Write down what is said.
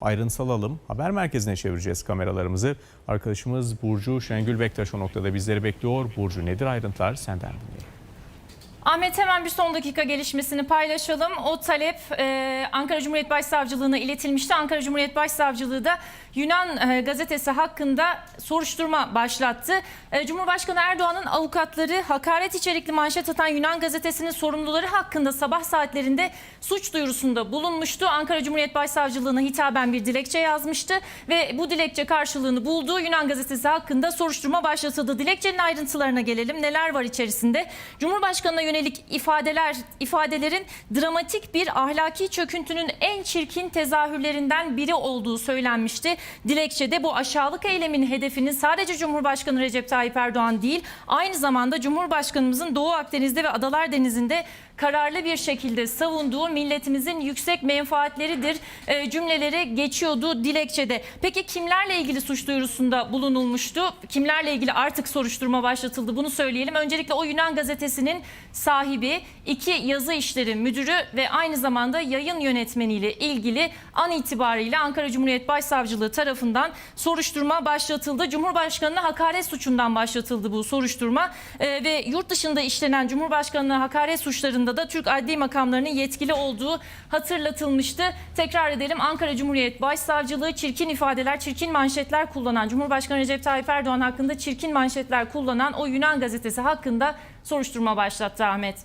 Ayrıntısal alalım. Haber merkezine çevireceğiz kameralarımızı. Arkadaşımız Burcu Şengül Bektaş o noktada bizleri bekliyor. Burcu nedir ayrıntılar? Senden dinleyelim. Ahmet hemen bir son dakika gelişmesini paylaşalım. O talep e, Ankara Cumhuriyet Başsavcılığına iletilmişti. Ankara Cumhuriyet Başsavcılığı da Yunan e, gazetesi hakkında soruşturma başlattı. E, Cumhurbaşkanı Erdoğan'ın avukatları hakaret içerikli manşet atan Yunan gazetesinin sorumluları hakkında sabah saatlerinde suç duyurusunda bulunmuştu. Ankara Cumhuriyet Başsavcılığına hitaben bir dilekçe yazmıştı ve bu dilekçe karşılığını buldu. Yunan gazetesi hakkında soruşturma başlatıldı. Dilekçenin ayrıntılarına gelelim. Neler var içerisinde? Cumhurbaşkanına yönelik ifadeler ifadelerin dramatik bir ahlaki çöküntünün en çirkin tezahürlerinden biri olduğu söylenmişti. Dilekçede bu aşağılık eylemin hedefinin sadece Cumhurbaşkanı Recep Tayyip Erdoğan değil, aynı zamanda Cumhurbaşkanımızın Doğu Akdeniz'de ve Adalar Denizi'nde kararlı bir şekilde savunduğu milletimizin yüksek menfaatleridir e, cümleleri geçiyordu dilekçede. Peki kimlerle ilgili suç duyurusunda bulunulmuştu? Kimlerle ilgili artık soruşturma başlatıldı bunu söyleyelim. Öncelikle o Yunan gazetesinin sahibi, iki yazı işleri müdürü ve aynı zamanda yayın yönetmeniyle ilgili an itibariyle Ankara Cumhuriyet Başsavcılığı tarafından soruşturma başlatıldı. Cumhurbaşkanına hakaret suçundan başlatıldı bu soruşturma E, ve yurt dışında işlenen Cumhurbaşkanına hakaret suçlarında da Türk adli makamlarının yetkili olduğu hatırlatılmıştı. Tekrar edelim Ankara Cumhuriyet Başsavcılığı çirkin ifadeler, çirkin manşetler kullanan Cumhurbaşkanı Recep Tayyip Erdoğan hakkında çirkin manşetler kullanan o Yunan gazetesi hakkında soruşturma başlattı Ahmet.